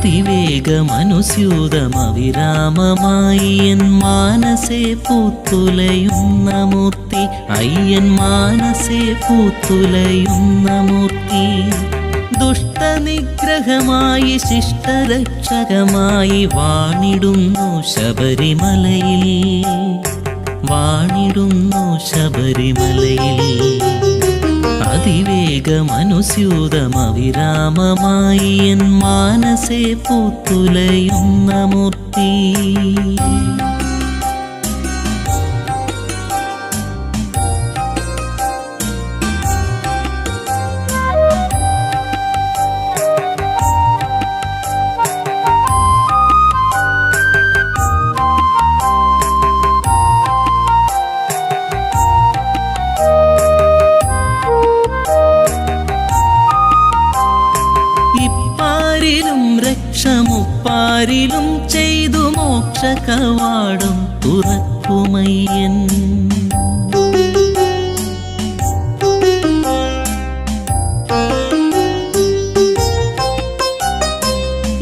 അതിവേഗമനുസ്യൂതമവിരാമമായി എൻ മാനസേ പൂത്തുലയുന്ന മൂർത്തി. അയ്യൻ മാനസേ പൂത്തുലയുന്ന മൂർത്തി. ദുഷ്ടനിഗ്രഹമായി ശിഷ്ടരക്ഷകമായി വാണിടുന്നു ശബരിമലയിൽ. വാണിടുന്നു ശബരിമലയിൽ. അതിവേഗമനുസ്യൂതമവിരാമമായി എൻ മാനസേ പൂത്തുലയുന്ന മൂർത്തി. ഇപ്പാരിലും രക്ഷമുപ്പാരിലും ചെയ്തു മോക്ഷ കവാടം തുറക്കുമയ്യൻ.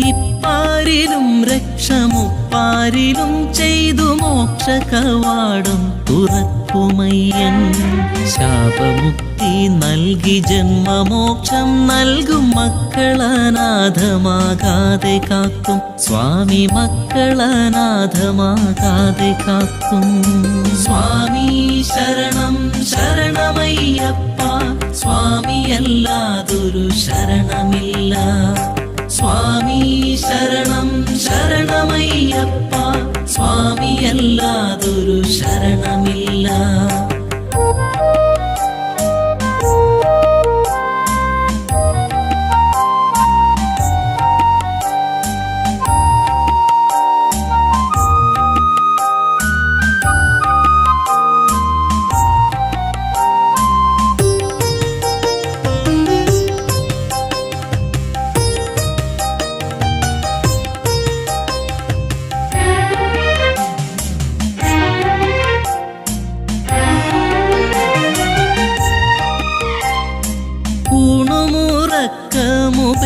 ഇപ്പാരിലും രക്ഷമുപ്പാരിലും ചെയ്തു മോക്ഷ കവാടം തുറക്കുമയ്യൻ. ശാപമുക്തി നൽകി ജന്മമോക്ഷം നൽകും മക്കളനാഥമാകാതെ കാക്കും. സ്വാമി മക്കളനാഥമാകാതെ കാക്കും. സ്വാമി ശരണം ശരണമയ്യപ്പ. സ്വാമിയല്ലാതൊരു ശരണമില്ല. സ്വാമി ശരണം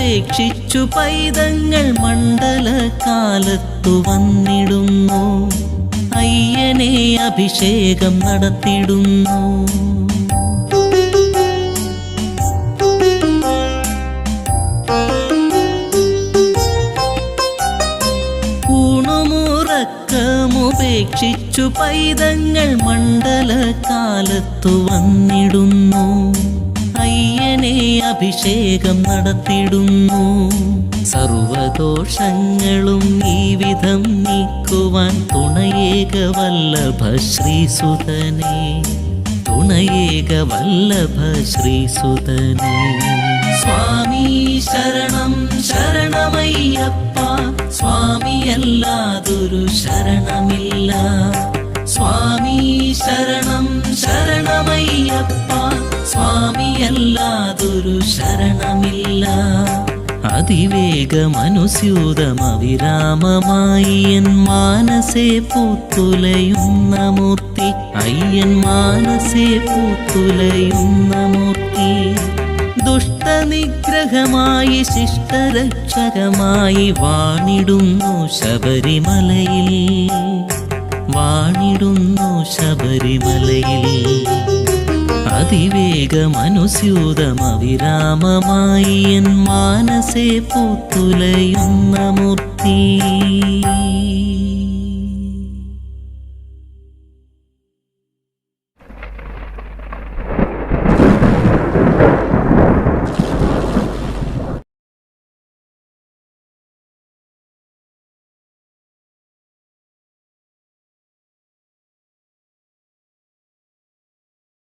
ൂണുമുറക്കമുപേക്ഷിച്ചു പൈതങ്ങൾ മണ്ഡലകാലത്തു വന്നിടുന്നു. അയ്യനെ അഭിഷേകം നടത്തിടുന്നു. ഉപേക്ഷിച്ചു പൈതങ്ങൾ മണ്ഡലകാലത്തു വന്നിടുന്നു. അയ്യനെ അഭിഷേകം നടത്തിടുന്നു. സർവദോഷങ്ങളും ഈ വിധം നീക്കുവാൻ തുണയേക വല്ലഭ ശ്രീസുതനെ തുണയേക ശ്രീസുതനെ സ്വാമി ശരണം ശരണമയ്യപ്പ. സ്വാമിയല്ലാതൊരു ശരണമില്ല. സ്വാമി ശരണം ശരണമയ്യപ്പ. സ്വാമിയല്ലാതൊരു ശരണമില്ല. അതിവേഗമനുസ്യൂതമവിരാമമായി എൻ മാനസേ പൂത്തുലയുന്ന മൂർത്തി. അയ്യൻ മാനസേ പൂത്തുലയുന്ന മൂർത്തി. ദുഷ്ടനിഗ്രഹമായി ശിഷ്ടരക്ഷകമായി വാണിടുന്നു ശബരിമലയിൽ. വാണിടുന്നു ശബരിമലയിൽ. അതിവേഗമനുസ്യൂതമവിരാമമായി എൻ മാനസേ പൂത്തുലയുന്ന മൂർത്തി.